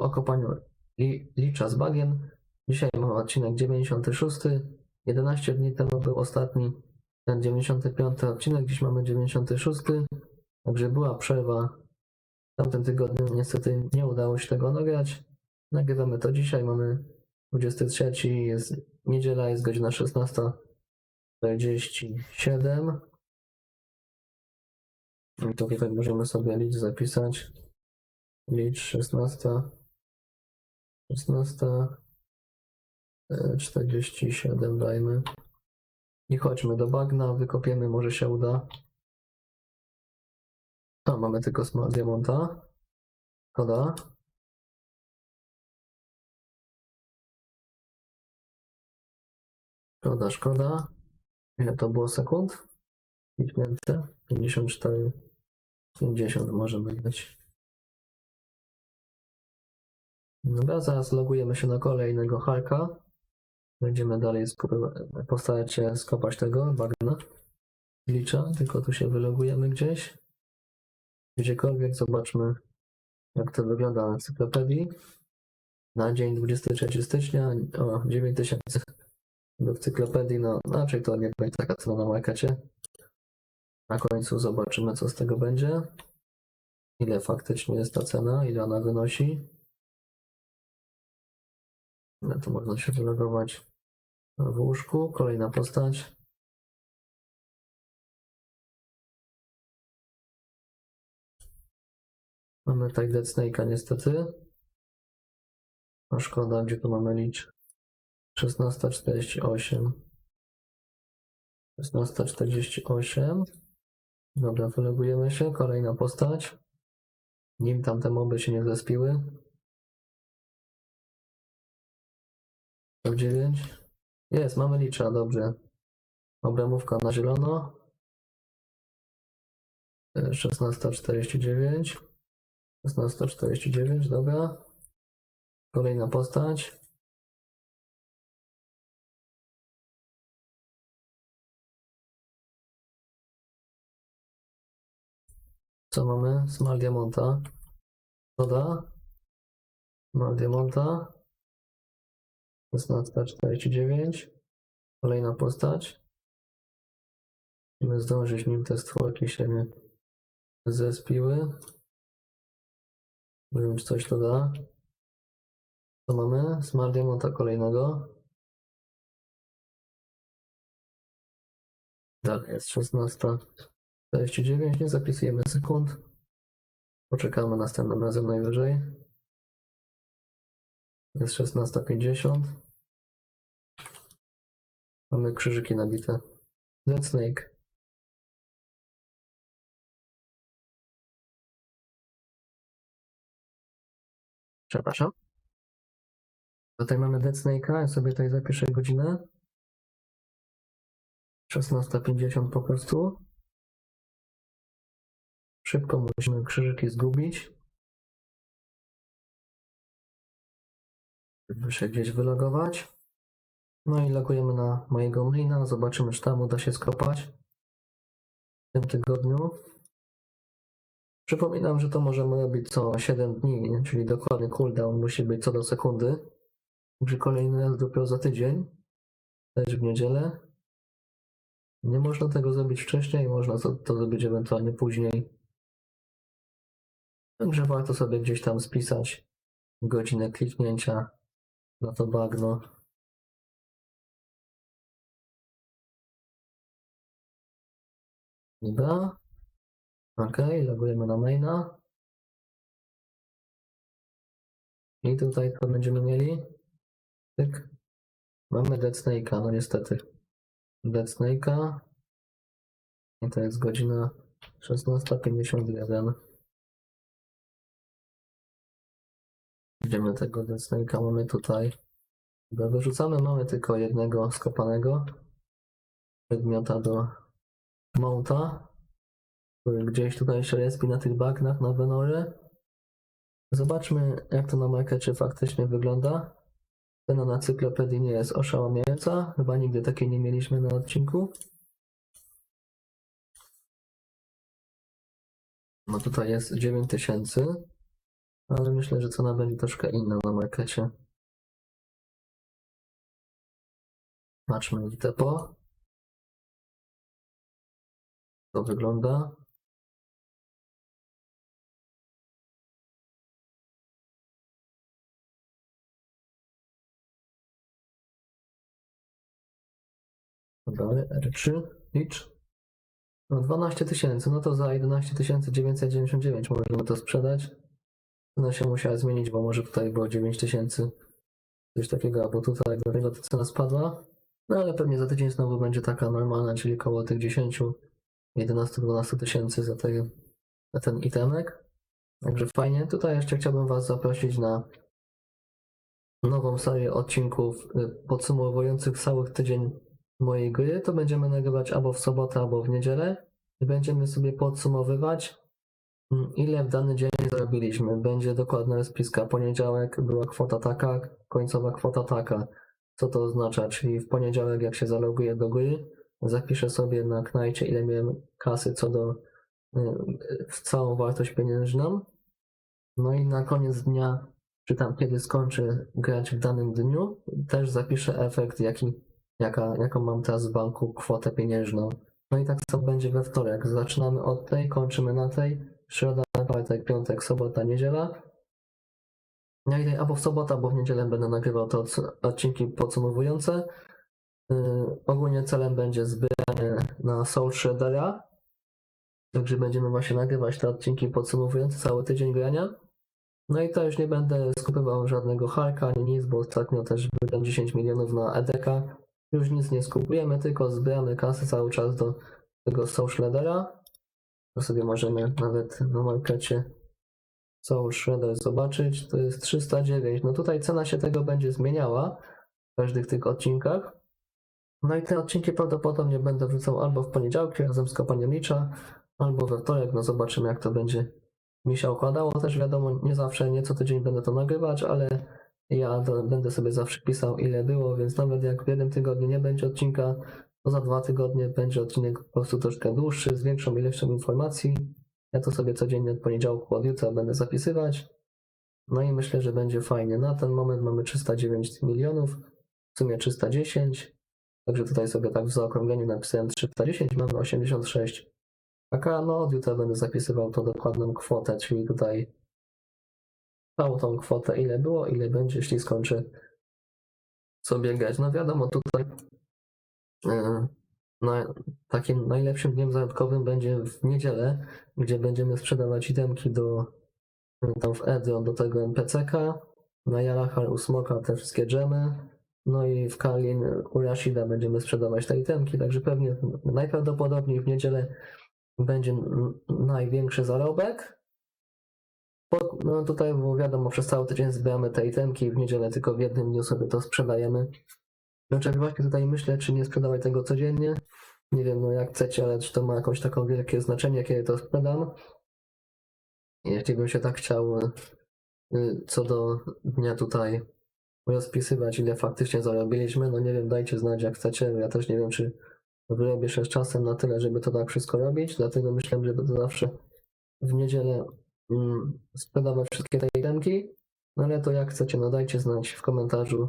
był o kopaniu li, licza z bagien. Dzisiaj mamy odcinek 96. 11 dni temu był ostatni, ten 95 odcinek. Dziś mamy 96. Także była przerwa. W tamtym tygodniu niestety nie udało się tego nagrać. Nagrywamy to dzisiaj. Mamy 23. Jest niedziela, jest godzina 16.47. I to tutaj możemy sobie licz zapisać. Licz 16. 16. e, 47 dajmy. I chodźmy do bagna, wykopiemy, może się uda. A, mamy tylko smart diamanta. Szkoda. Szkoda, szkoda. Ile to było sekund? Kliknięte. 54. 50 może być. Dobra, zaraz logujemy się na kolejnego harka. Będziemy dalej postarać się skopać tego bagna. Licza, tylko tu się wylogujemy gdzieś. Gdziekolwiek zobaczmy, jak to wygląda na encyklopedii. Na dzień 23 stycznia, o 9000 do encyklopedii, no raczej to nie będzie taka cena na markecie. Na końcu zobaczymy, co z tego będzie. Ile faktycznie jest ta cena, ile ona wynosi. No to można się wylogować w łóżku. Kolejna postać. Mamy tutaj Dead Snake'a niestety. A szkoda, gdzie tu mamy licz? 16.48. 16.48. Dobra, wylogujemy się. Kolejna postać. Nim tamte moby się nie zespiły. 9. Jest, mamy licza, dobrze. Obramówka na zielono. E, 16.49. 16.49, dobra. Kolejna postać. Co mamy? Smal Diamonta. Doda. Smal Diamonta. 16.49. Kolejna postać. Musimy zdążyć, nim te stworki się nie zespiły. Nie czy coś to da. Co mamy? Smart Diamanta kolejnego. Dalej jest 16.49. Nie zapisujemy sekund. Poczekamy następnym razem najwyżej. Jest 16.50. Mamy krzyżyki nabite. Dead Snake. Przepraszam. Tutaj mamy Dead Snake'a. Ja sobie tutaj zapiszę godzinę. 16.50 po prostu. Szybko musimy krzyżyki zgubić. Się gdzieś wylogować. No i logujemy na mojego maina. Zobaczymy, czy tam uda się skopać w tym tygodniu. Przypominam, że to możemy robić co 7 dni, czyli dokładnie cooldown musi być co do sekundy. Także kolejny raz dopiero za tydzień, też w niedzielę. Nie można tego zrobić wcześniej, można to zrobić ewentualnie później. Także warto sobie gdzieś tam spisać godzinę kliknięcia na to bagno. Dobra. Ok, logujemy na maina. I tutaj co będziemy mieli? Tyk. Mamy Dead Snake'a, no niestety. Dead Snake'a. I to jest godzina 16.51. Idziemy tego Dead Snake'a, mamy tutaj. Dobra, Wyrzucamy, mamy tylko jednego skopanego przedmiota do mounta, który gdzieś tutaj się respi na tych bagnach na Venorze. Zobaczmy, jak to na markecie faktycznie wygląda. Cena na cyklopedii nie jest oszałamiająca. Chyba nigdy takiej nie mieliśmy na odcinku. No tutaj jest 9000. ale myślę, że cena będzie troszkę inna na markecie. Patrzmy w depo. To wygląda. Dalej, R3, licz. No 12 tysięcy, no to za 11 999 możemy to sprzedać. Cena się musiała zmienić, bo może tutaj było 9 tysięcy. Coś takiego, albo tutaj, dlatego ta cena spadła. No ale pewnie za tydzień znowu będzie taka normalna, czyli koło tych 10, 11, 12 tysięcy za, za ten itemek. Także fajnie. Tutaj jeszcze chciałbym Was zaprosić na nową serię odcinków y, podsumowujących cały tydzień mojej gry. To będziemy nagrywać albo w sobotę, albo w niedzielę. I będziemy sobie podsumowywać, mm, ile w dany dzień zarobiliśmy. Będzie dokładna rozpiska. Poniedziałek była kwota taka, końcowa kwota taka. Co to oznacza? Czyli w poniedziałek, jak się zaloguję do gry, zapiszę sobie na knajcie, ile miałem kasy co do y, w całą wartość pieniężną. No i na koniec dnia, czy tam kiedy skończę grać w danym dniu, też zapiszę efekt, jaki, jaka, jaką mam teraz w banku kwotę pieniężną. No i tak samo będzie we wtorek. Zaczynamy od tej, kończymy na tej. Środa, czwartek, piątek, sobota, niedziela. Ja idę albo w sobotę, albo w niedzielę będę nagrywał te odc- odcinki podsumowujące. Yy, ogólnie celem będzie zbieranie na Soul Shreddera. Także będziemy właśnie nagrywać te odcinki podsumowujące cały tydzień grania. No i to już nie będę skupywał żadnego harka ani nic, bo ostatnio też wydam 10 milionów na EDK. Już nic nie skupujemy, tylko zbieramy kasy cały czas do tego Soul Shreddera. To sobie możemy nawet na markecie Soul Shredder zobaczyć. To jest 309. No tutaj cena się tego będzie zmieniała w każdych tych odcinkach. No i te odcinki prawdopodobnie będę wrzucał albo w poniedziałki razem z kopaniem Licza, albo we wtorek. No zobaczymy jak to będzie mi się układało. Też wiadomo, nie zawsze, nie co tydzień będę to nagrywać, ale ja będę sobie zawsze pisał ile było, więc nawet jak w jednym tygodniu nie będzie odcinka, to za dwa tygodnie będzie odcinek po prostu troszkę dłuższy, z większą ilością informacji. Ja to sobie codziennie od poniedziałku, od jutra będę zapisywać. No i myślę, że będzie fajnie. Na ten moment mamy 309 milionów, w sumie 310. Także tutaj sobie tak w zaokrągleniu napisałem 310, mamy 86. Taka, no od jutra będę zapisywał tą dokładną kwotę, czyli tutaj całą tą kwotę, ile było, ile będzie, jeśli skończę sobie grać. No wiadomo, tutaj na, takim najlepszym dniem zarobkowym będzie w niedzielę, gdzie będziemy sprzedawać itemki do tam w Edo do tego NPCK, na Jalachar u Smoka te wszystkie dżemy, no i w Kalin u Rashida będziemy sprzedawać te itemki, także pewnie najprawdopodobniej w niedzielę będzie największy zarobek. Po, no tutaj, bo wiadomo, przez cały tydzień zbieramy te itemki i w niedzielę tylko w jednym dniu sobie to sprzedajemy. Znaczy właśnie tutaj myślę, czy nie sprzedawać tego codziennie. Nie wiem, no jak chcecie, ale czy to ma jakąś taką wielkie znaczenie, kiedy to sprzedam. Jeśli bym się tak chciał y, co do dnia tutaj rozpisywać, ile faktycznie zarobiliśmy, no nie wiem, dajcie znać jak chcecie. Ja też nie wiem, czy wyrobię się z czasem na tyle, żeby to tak wszystko robić, dlatego myślałem, że będę zawsze w niedzielę mm, sprzedawać wszystkie te itemki. No ale to jak chcecie, no dajcie znać w komentarzu,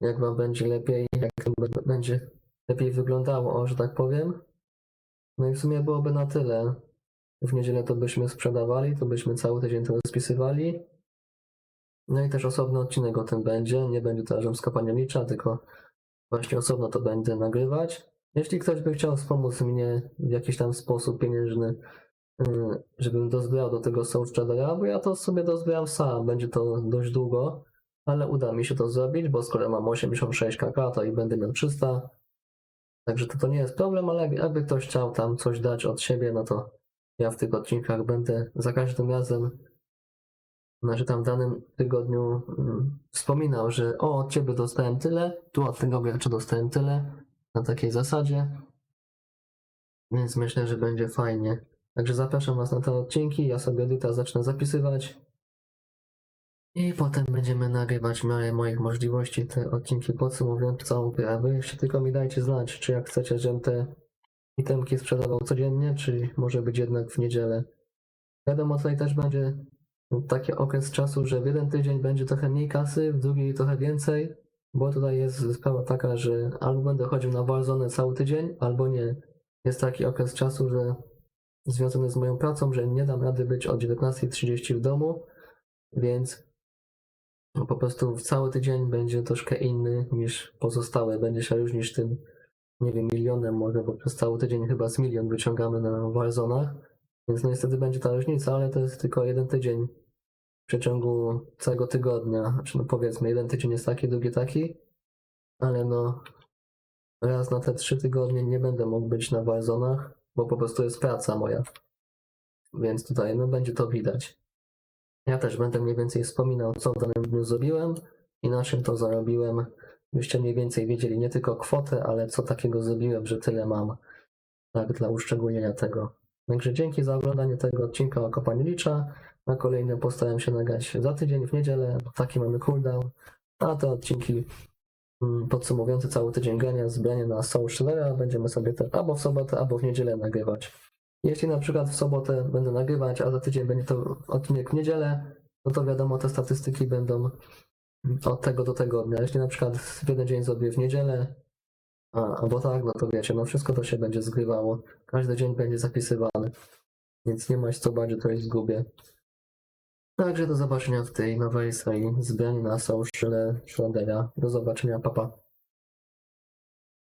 jak wam będzie lepiej, jak to będzie lepiej wyglądało, o, że tak powiem. No i w sumie byłoby na tyle. W niedzielę to byśmy sprzedawali, to byśmy cały tydzień to rozpisywali. No i też osobny odcinek o tym będzie. Nie będzie to razem z kopaniem licza, tylko właśnie osobno to będę nagrywać. Jeśli ktoś by chciał wspomóc mnie w jakiś tam sposób pieniężny, yy, żebym dozbierał do tego Soul bo ja to sobie dozbieram sam, będzie to dość długo, ale uda mi się to zrobić, bo skoro mam 86 kk, to i będę miał 300. Także to, to nie jest problem, ale jakby- ktoś chciał tam coś dać od siebie, no to ja w tych odcinkach będę za każdym razem, znaczy tam w danym tygodniu mm, wspominał, że o, od ciebie dostałem tyle, tu od tego gracza dostałem tyle, na takiej zasadzie. Więc myślę, że będzie fajnie. Także zapraszam Was na te odcinki. Ja sobie jutra zacznę zapisywać. I potem będziemy nagrywać w miarę moich możliwości te odcinki podsumowujące całą grę. A Wy jeszcze tylko mi dajcie znać, czy jak chcecie, żebym te itemki sprzedawał codziennie, czy może być jednak w niedzielę. Wiadomo, tutaj też będzie taki okres czasu, że w jeden tydzień będzie trochę mniej kasy, w drugi trochę więcej, bo tutaj jest sprawa taka, że albo będę chodził na Warzone cały tydzień, albo nie. Jest taki okres czasu, że związany z moją pracą, że nie dam rady być o 19.30 w domu, więc po prostu cały tydzień będzie troszkę inny niż pozostałe. Będzie się różnić tym, nie wiem, milionem może, bo przez cały tydzień chyba z milion wyciągamy na Warzonach. Więc no niestety będzie ta różnica, ale to jest tylko jeden tydzień w przeciągu całego tygodnia. Znaczy no powiedzmy, jeden tydzień jest taki, drugi taki, ale no raz na te trzy tygodnie nie będę mógł być na Warzonach, bo po prostu jest praca moja. Więc tutaj no będzie to widać. Ja też będę mniej więcej wspominał, co w danym dniu zrobiłem i na czym to zarobiłem. Byście mniej więcej wiedzieli nie tylko kwotę, ale co takiego zrobiłem, że tyle mam. Tak, dla uszczególnienia tego. Także dzięki za oglądanie tego odcinka o kopaniu licza. Na kolejny postaram się nagrać za tydzień w niedzielę, taki mamy cooldown. A te odcinki mm, podsumowujące cały tydzień grania, zbrania na Soul Shivera będziemy sobie te albo w sobotę, albo w niedzielę nagrywać. Jeśli na przykład w sobotę będę nagrywać, a za tydzień będzie to odcinek w niedzielę, no to wiadomo, te statystyki będą od tego do tego dnia. Jeśli na przykład w jeden dzień zrobię w niedzielę, a, albo tak, no to wiecie, no wszystko to się będzie zgrywało. Każdy dzień będzie zapisywany. Więc nie ma się co że to jest zgubię. Także do zobaczenia w tej nowej serii zbrani na Shile Schrodera. Do zobaczenia, papa. Pa.